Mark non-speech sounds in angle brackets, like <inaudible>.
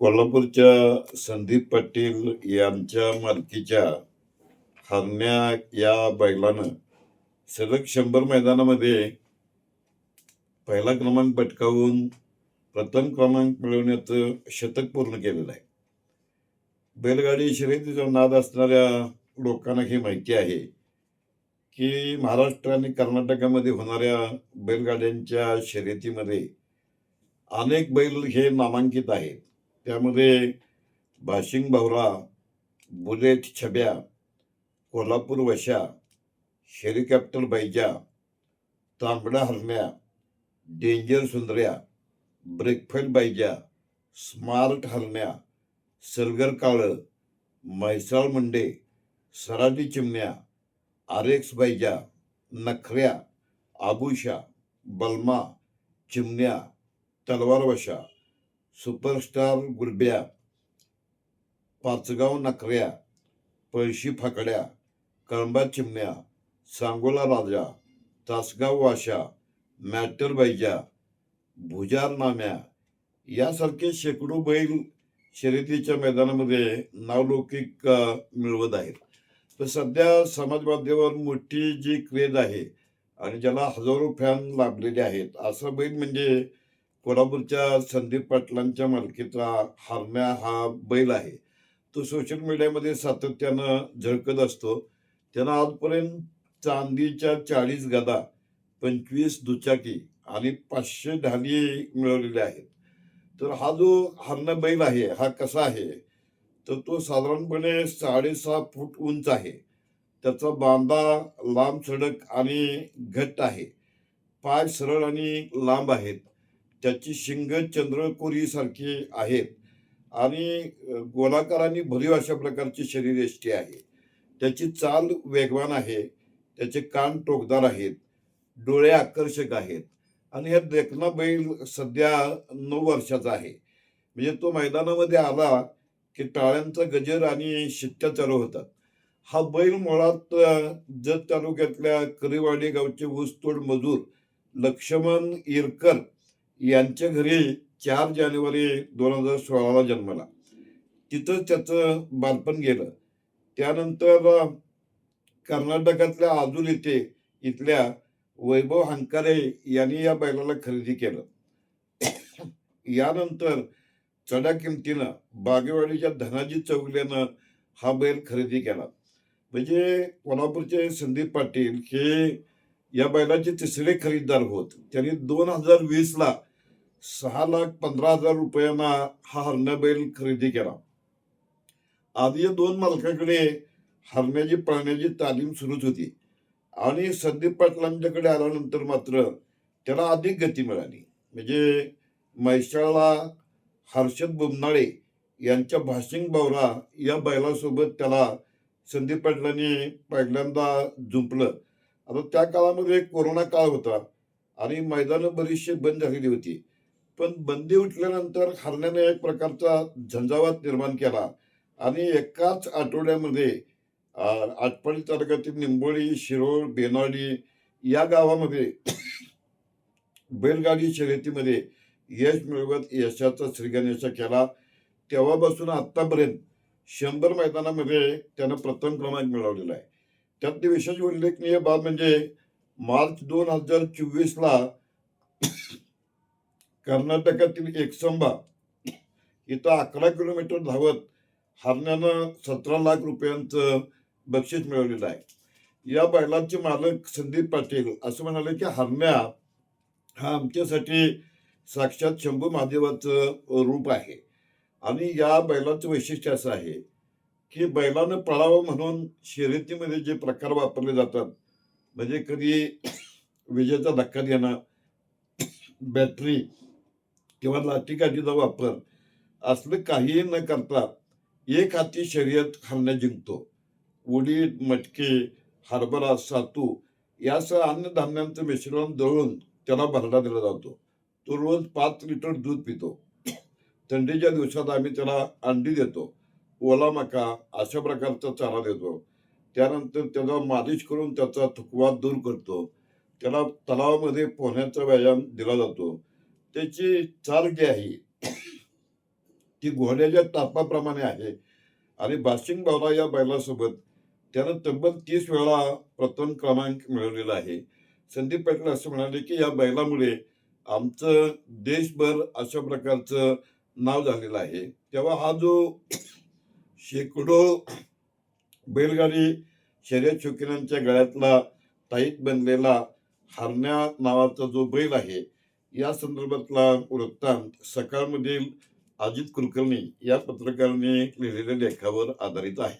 कोल्हापूरच्या संदीप पाटील यांच्या मालकीच्या हरण्या या बैलानं सलग शंभर मैदानामध्ये पहिला क्रमांक पटकावून प्रथम क्रमांक मिळवण्याचं शतक पूर्ण केलेलं आहे. बैलगाडी शर्यतीचा नाद असणाऱ्या लोकांना ही माहिती आहे की महाराष्ट्र आणि कर्नाटकामध्ये होणाऱ्या बैलगाड्यांच्या शर्यतीमध्ये अनेक बैल हे नामांकित आहेत. त्यामध्ये भाशिंग भावरा बुलेट छब्या कोल्हापूर वशा हेलिकॉप्टर बैजा तांबडा हरण्या डेंजर सुंदर्या ब्रेकफेल बैजा स्मार्ट हरण्या सलगर काळं म्हैसाळ मुंडे सराटी चिमण्या आरेक्स बैजा नखऱ्या आबुशा बलमा चिमण्या तलवार वशा. सुपरस्टार गुरब्या पाचगाव नकऱ्या पळशी फाकड्या कळंबा चिमण्या सांगोला राजा तासगाव वाशा मॅटर बैजा भुजार नाम्या यासारखे शेकडो बैल शर्यतीच्या मैदानामध्ये नावलौकिक मिळवत आहेत. तर सध्या समाजमाध्यमावर मोठी जी क्रेज आहे आणि ज्याला हजारो फॅन लाभलेले आहेत असा बैल म्हणजे कोल्हापूरच्या संदीप पाटलांच्या मालकीचा हरण्या हा बैल आहे. तो सोशल मीडियामध्ये सातत्यानं झळकत असतो. त्यानं आजपर्यंत चांदीच्या चाळीस गदा पंचवीस दुचाकी आणि पाचशे ढाली मिळवलेल्या आहेत. तर हा जो हरण बैल आहे हा कसा आहे? तर तो साधारणपणे साडेसहा फूट उंच आहे. त्याचा बांधा लांब सडक आणि घट्ट आहे. पाय सरळ आणि लांब आहेत. त्याची शिंग चंद्रकोरीसारखी आहेत आणि अ, गोलाकार आणि भरीव अशा प्रकारची शरीरयष्टी आहे. त्याची चाल वेगवान आहे. त्याचे कान टोकदार आहेत. डोळे आकर्षक आहेत. आणि हा देखना बैल सध्या नऊ वर्षाचा आहे. म्हणजे तो मैदानामध्ये आला की टाळ्यांचा गजर आणि शिट्ट्या चालू होतात. हा बैल मुळात जत तालुक्यातल्या करीवाडी गावचे ऊसतोड मजूर लक्ष्मण इरकर यांच्या घरी चार जानेवारी दोन हजार सोळाला जन्मला. तिथंच त्याचं बालपण गेलं. त्यानंतर कर्नाटकातल्या आजूल येथे इथल्या वैभव हंकारे यांनी या बैलाला खरेदी केलं. यानंतर चढ्या किमतीनं बागेवाडीच्या धनाजी चौगल्यानं हा बैल खरेदी केला. म्हणजे कोल्हापूरचे संदीप पाटील हे या बैलाचे तिसरे खरेदीदार होत. त्यांनी दोन हजार वीसला सहा लाख पंधरा हजार रुपयांना हा हरणा बैल खरेदी केला. आधी या दोन मालकाकडे हरण्याची पळण्याची तालीम सुरूच होती. आणि संदीप पाटलांच्याकडे आल्यानंतर मात्र त्याला अधिक गती मिळाली. म्हणजे म्हैसाळला हर्षद बोमनाळे यांच्या भाषिंग बावरा या बैलासोबत त्याला संदीप पाटलांनी पहिल्यांदा जुंपलं. आता त्या काळामध्ये कोरोना काळ होता आणि मैदानं बरीचशी बंद झालेली होती. पण बंदी उठल्यानंतर हरण्याने एक प्रकारचा झंझावात निर्माण केला. आणि एकाच आठवड्यामध्ये आटपाडी तालुक्यातील निंबोळी शिरोळ बेनाडी या गावामध्ये <coughs> बैलगाडी शर्यतीमध्ये यश मिळवत यशाचा श्रीगणेशा केला. तेव्हापासून आत्तापर्यंत शंभर मैदानामध्ये त्यानं प्रथम क्रमांक मिळवलेला आहे. त्यातली विशेष उल्लेखनीय बाब म्हणजे मार्च दोन हजार चोवीसला कर्नाटकातील एकसंबा इथं अकरा किलोमीटर धावत हरण्यानं सतरा लाख रुपयांचं बक्षीस मिळवलेलं आहे. या बैलाचे मालक संदीप पाटील असं म्हणाले की हरण्या हा आमच्यासाठी साक्षात शंभू महादेवाचं रूप आहे. आणि या बैलाचं वैशिष्ट्य असं आहे की बैलानं पळावं म्हणून शर्यतीमध्ये जे प्रकार वापरले जातात म्हणजे कधी विजेचा धक्का देणं बॅटरी किंवा लाठीकाठीचा वापर असलं काही न करता एक हाती शर्यत हरणं जिंकतो. उडीद मटके हरभरा सातू यासह अन्नधान्यांचं मिश्रण दळून त्याला भरडा दिला जातो. तो रोज पाच लिटर दूध पितो. थंडीच्या दिवसात आम्ही त्याला अंडी देतो. ओला मका अशा प्रकारचा चारा देतो. त्यानंतर त्याला मालिश करून त्याचा थकवा दूर करतो. त्याला तलावामध्ये पोहण्याचा व्यायाम दिला जातो. त्याची चाल जी आहे ती घोड्याच्या तापाप्रमाणे आहे. आणि बासिंग बावरा या बैलासोबत त्यानं तब्बल तीस वेळा प्रथम क्रमांक मिळवलेला आहे. संदीप पाटील असं म्हणाले की या बैलामुळे आमचं देशभर अशा प्रकारचं नाव झालेलं आहे. तेव्हा हा जो शेकडो बैलगाडी शर्यत शौकीनांच्या गळ्यातला ताईत बनलेला हरण्या नावाचा जो बैल आहे या संदर्भातला वृत्तांत सकाळमधील अजित कुलकर्णी या पत्रकाराने लिहिलेल्या लेखावर आधारित आहे.